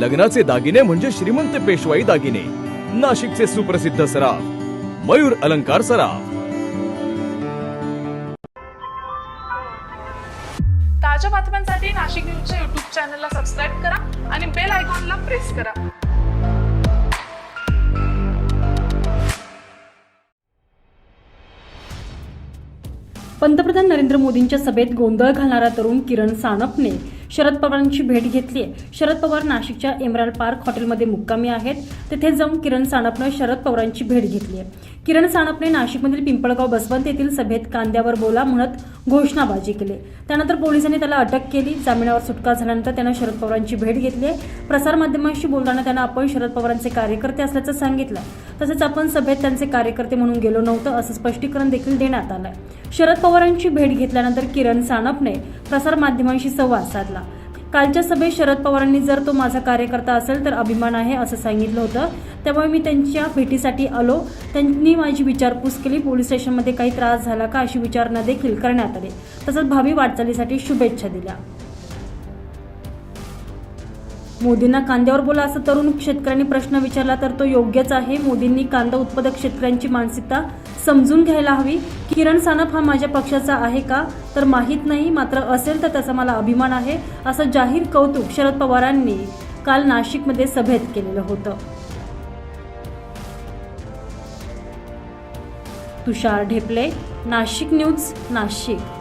लग्नाचे दागिने म्हणजे श्रीमंत पेशवाई दागिने. नाशिकचे सुप्रसिद्ध सराफ मयूर अलंकार सराफ. ताज्या बातम्यांसाठी नाशिक न्यूजच्या युट्यूब चॅनलला सबस्क्राईब करा आणि बेल आयकॉनला प्रेस करा. पंतप्रधान नरेंद्र मोदींच्या सभेत गोंधळ घालणारा तरुण किरण सानपने शरद पवारांची भेट घेतली आहे शरद पवार नाशिकच्या एमराल पार्क हॉटेलमध्ये मुक्कामी आहेत. तेथे जाऊन किरण सानपनं शरद पवारांची भेट घेतली आहे किरण सानपने नाशिकमधील पिंपळगाव बसवंत येथील सभेत कांद्यावर बोला म्हणत घोषणाबाजी केली. त्यानंतर पोलिसांनी त्याला अटक केली. जामिनावर सुटका झाल्यानंतर त्यानं शरद पवारांची भेट घेतली आहे प्रसारमाध्यमांशी बोलताना त्यानं आपण शरद पवारांचे कार्यकर्ते असल्याचं सांगितलं. तसेच आपण सभेत त्यांचे कार्यकर्ते म्हणून गेलो नव्हतं असं स्पष्टीकरण देखील देण्यात आलंय. शरद पवारांची भेट घेतल्यानंतर किरण सानपने प्रसारमाध्यमांशी संवाद साधला. कालच्या सभेत शरद पवारांनी जर तो माझा कार्यकर्ता असेल तर अभिमान आहे असं सांगितलं होतं. त्यामुळे मी त्यांच्या भेटीसाठी आलो. त्यांनी माझी विचारपूस केली. पोलीस स्टेशनमध्ये काही त्रास झाला का अशी विचारणा देखील करण्यात आली. तसंच भावी वाटचालीसाठी शुभेच्छा दिल्या. मोदींना कांद्यावर बोला असं तरुण शेतकऱ्यांनी प्रश्न विचारला तर तो योग्यच आहे. मोदींनी कांदा उत्पादक शेतकऱ्यांची मानसिकता समजून घ्यायला हवी. किरण सानप हा माझ्या पक्षाचा आहे का? तर माहीत नाही मात्र असेल तर त्याचा मला अभिमान आहे असं जाहीर कौतुक शरद पवारांनी काल नाशिकमध्ये सभेत केलेलं होतं. तुषार ढेपले नाशिक न्यूज नाशिक.